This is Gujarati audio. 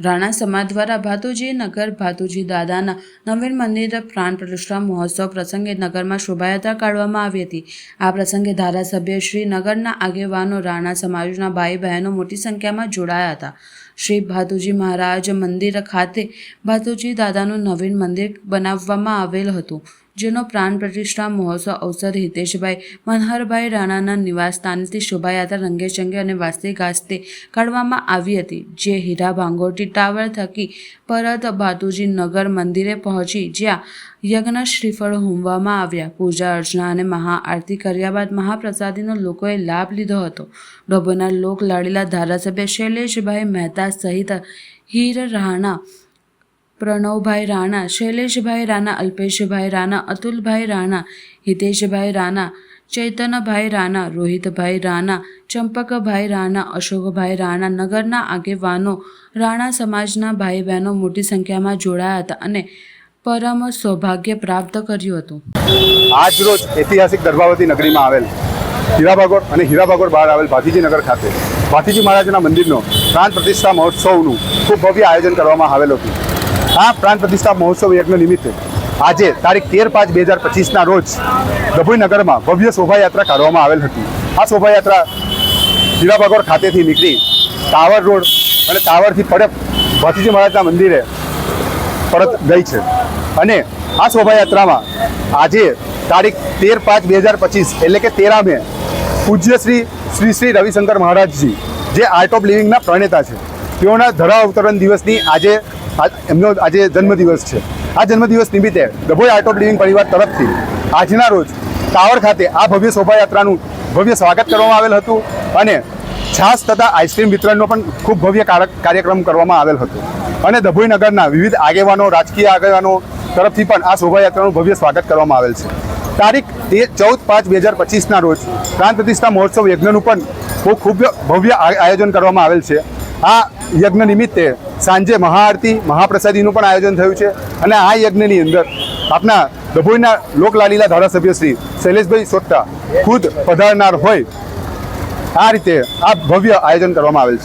રાણા સમાજ દ્વારા ભાતુજી, નગર ભાતુજી દાદાના નવીન મંદિર પ્રાણ પ્રતિષ્ઠા મહોત્સવ પ્રસંગે નગરમાં શોભાયાત્રા કાઢવામાં આવી હતી. આ પ્રસંગે ધારાસભ્ય શ્રી નગરના આગેવાનો રાણા સમાજના ભાઈ બહેનો મોટી સંખ્યામાં જોડાયા હતા. શ્રી ભાતુજી મહારાજ મંદિર ખાતે ભાતુજી દાદાનું નવીન મંદિર બનાવવામાં આવેલ હતું. જેનો પ્રાણ પ્રતિષ્ઠા, મહોત્સવ, અવસર હિતેશભાઈ, મનહરભાઈ રાણાના નિવાસસ્થાનથી શોભાયાત્રા રંગેચંગે અને વાસ્તે ગાસ્તે કાઢવામાં આવી હતી, જે હીરા ભાંગોટી ટાવર થકી પરત ભાતુજી નગર મંદિરે પહોંચી, જ્યાં યજ્ઞ શ્રીફળ હોમવામાં આવ્યા. પૂજા અર્ચના અને મહાઆરતી કર્યા બાદ મહાપ્રસાદીનો લોકોએ લાભ લીધો હતો. ડોબોના લોક લાડીલા ધારાસભ્ય શૈલેષભાઈ મહેતા સહિત હીર રાણા પ્રણવભાઈ રાણા, શૈલેષભાઈ રાણા, અલ્પેશભાઈ રાણા, અતુલભાઈ રાણા, હિતેશભાઈ રાણા ચૈતન્યભાઈ રાણા, રોહિતભાઈ રાણા, ચંપકભાઈ રાણા, અશોકભાઈ રાણા નગરના આગેવાનો રાણા સમાજના ભાઈ બહેનો મોટી સંખ્યામાં જોડાયા હતા અને પરમ સૌભાગ્ય પ્રાપ્ત કર્યું હતું. આજ રોજ ઐતિહાસિક દર્ભાવતી નગરીમાં આવેલ હીરાભાગોળ અને હીરાભાગોર બહાર આવેલ ભાતીજી નગર ખાતે ભાતીજી મહારાજના મંદિરનો પ્રાણ પ્રતિષ્ઠા મહોત્સવનું ખૂબ ભવ્ય આયોજન કરવામાં આવેલું હતું. આ પ્રાણ પ્રતિષ્ઠા મહોત્સવ યજ્ઞ નિમિત્તે આજે તારીખ તેર પાંચ બે હજાર પચીસના રોજ ડભોઈનગરમાં ભવ્ય શોભાયાત્રા કાઢવામાં આવેલ હતી. આ શોભાયાત્રા હીરાભાગોળ ખાતેથી નીકળી ટાવર રોડ અને ટાવરથી પડે ભતીજી મહારાજના મંદિરે પરત ગઈ છે. અને આ શોભાયાત્રામાં આજે તારીખ તેર પાંચ બે હજાર પચીસ એટલે કે તેરા મે પૂજ્ય શ્રી શ્રી શ્રી રવિશંકર મહારાજજી, જે આર્ટ ઓફ લિવિંગના પ્રણેતા છે. તેઓના ધરા અવતરણ દિવસની આજે એમનો આજે જન્મદિવસ છે. આ જન્મદિવસ નિમિત્તે ડભોઈ આર્ટ ઓફ લિવિંગ પરિવાર તરફથી આજના રોજ ટાવર ખાતે આ ભવ્ય શોભાયાત્રાનું ભવ્ય સ્વાગત કરવામાં આવેલ હતું અને છાસ તથા આઈસ્ક્રીમ વિતરણનો પણ ખૂબ ભવ્ય કાર- કાર્યક્રમ કરવામાં આવેલ હતો. અને ડભોઈ નગરના વિવિધ આગેવાનો, રાજકીય આગેવાનો તરફથી પણ આ શોભાયાત્રાનું ભવ્ય સ્વાગત કરવામાં આવેલ છે. તારીખ તે ચૌદ પાંચ બે હજાર પચીસના રોજ પ્રાણ પ્રતિષ્ઠા મહોત્સવ યજ્ઞનું પણ બહુ ખૂબ ભવ્ય આયોજન કરવામાં આવેલ છે. આ યજ્ઞ નિમિત્તે સાંજે મહાઆરતી, મહાપ્રસાદીનું પણ આયોજન થયું છે. અને આ યજ્ઞની અંદર આપના ડભોઈના લોકલાલીલા ધારાસભ્ય શ્રી શૈલેષભાઈ સોટ્ટા ખુદ પધારનાર હોય આ રીતે આ ભવ્ય આયોજન કરવામાં આવેલ છે.